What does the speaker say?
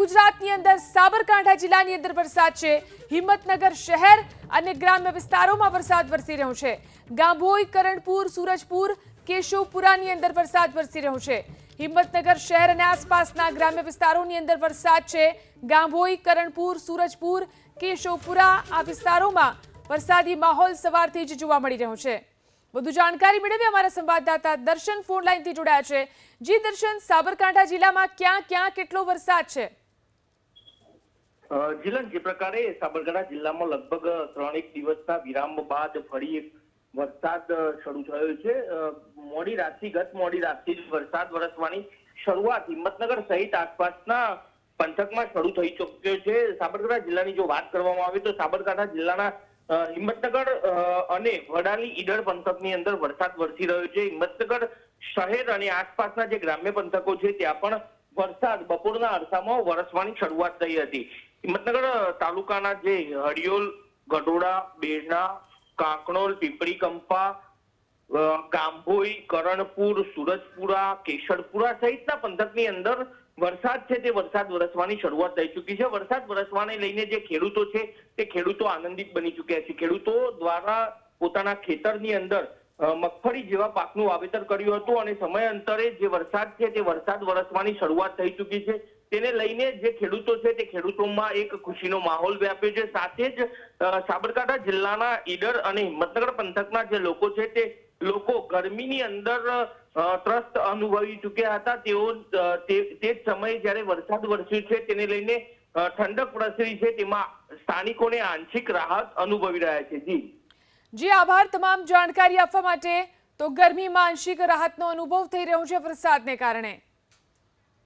ગુજરાતની અંદર સાબરકાંઠા જિલ્લાની અંદર વરસાદ છે. હિંમતનગર શહેર અને ગ્રામ્ય વિસ્તારોમાં વરસાદ વરસી રહ્યો છે. ગાંભોઈ, કરણપુર, સૂરજપુર, કેશવપુરાની અંદર વરસાદ વરસી રહ્યો છે. હિંમતનગર શહેર અને આસપાસના ગ્રામ્ય વિસ્તારોની અંદર વરસાદ છે. ગાંભોઈ, કરણપુર, સૂરજપુર, કેશવપુરા આ વિસ્તારોમાં વરસાદી માહોલ સવારથી જ જોવા મળી રહ્યો છે. વધુ જાણકારી મેળવી અમારા સંવાદદાતા દર્શન ફોન લાઈનથી જોડાયા છે. જી દર્શન, સાબરકાંઠા જિલ્લામાં ક્યાં ક્યાં કેટલો વરસાદ છે? જીલન જે પ્રકારે સાબરકાંઠા જિલ્લામાં લગભગ ત્રણેક દિવસના વિરામ બાદ ફરી એક વરસાદ શરૂ થયો છે. મોડી રાતથી ગત મોડી રાતથી જ વરસાદ વરસવાની શરૂઆત હિંમતનગર સહિત આસપાસના પંથકમાં શરૂ થઈ ચૂક્યો છે. સાબરકાંઠા જિલ્લાની જો વાત કરવામાં આવે તો સાબરકાંઠા જિલ્લાના હિંમતનગર અને વડાલી ઈડર પંથકની અંદર વરસાદ વરસી રહ્યો છે. હિંમતનગર શહેર અને આસપાસના જે ગ્રામ્ય પંથકો છે, ત્યાં પણ વરસાદ બપોરના અરસામાં વરસવાની શરૂઆત થઈ હતી. હિંમતનગર તાલુકાના જે હડિયોલ ગઢોડા બેરણા કાંકણોલ પીપળી કંપા ગાંભોઈ કરણપુર, સુરજપુરા, કેશરપુરા સહિતના પંથકની અંદર વરસાદ છે તે વરસાદ વરસવાની શરૂઆત થઈ ચૂકી છે. વરસાદ વરસવાને લઈને જે ખેડૂતો છે તે ખેડૂતો આનંદિત બની ચૂક્યા છે. ખેડૂતો દ્વારા પોતાના ખેતરની અંદર મગફળી જેવા પાકનું વાવેતર કર્યું હતું અને સમય અંતરે જે વરસાદ છે તે વરસાદ વરસવાની શરૂઆત થઈ ચૂકી છે. તેને લઈને જે ખેડૂતો છે તે ખેડૂતોમાં એક ખુશીનો માહોલ વ્યાપ્યો છે. સાથે જ સાબરકાંઠા જિલ્લાના ઈડર અને હિંમતનગર પંથકના જે લોકો છે તે લોકો ગરમીની અંદર ત્રસ્ત અનુભવી ચૂક્યા હતા. તેઓ તે સમયે જ્યારે વરસાદ વરસ્યો છે તેને લઈને ઠંડક પ્રસરી છે તેમાં સ્થાનિકોને આંશિક રાહત અનુભવી રહ્યા છે. જી. જી, આભાર. તમામ જાણકારી આપવા માટે તો ગરમીમાં આંશિક રાહતનો અનુભવ થઈ રહ્યો છે વરસાદને કારણે.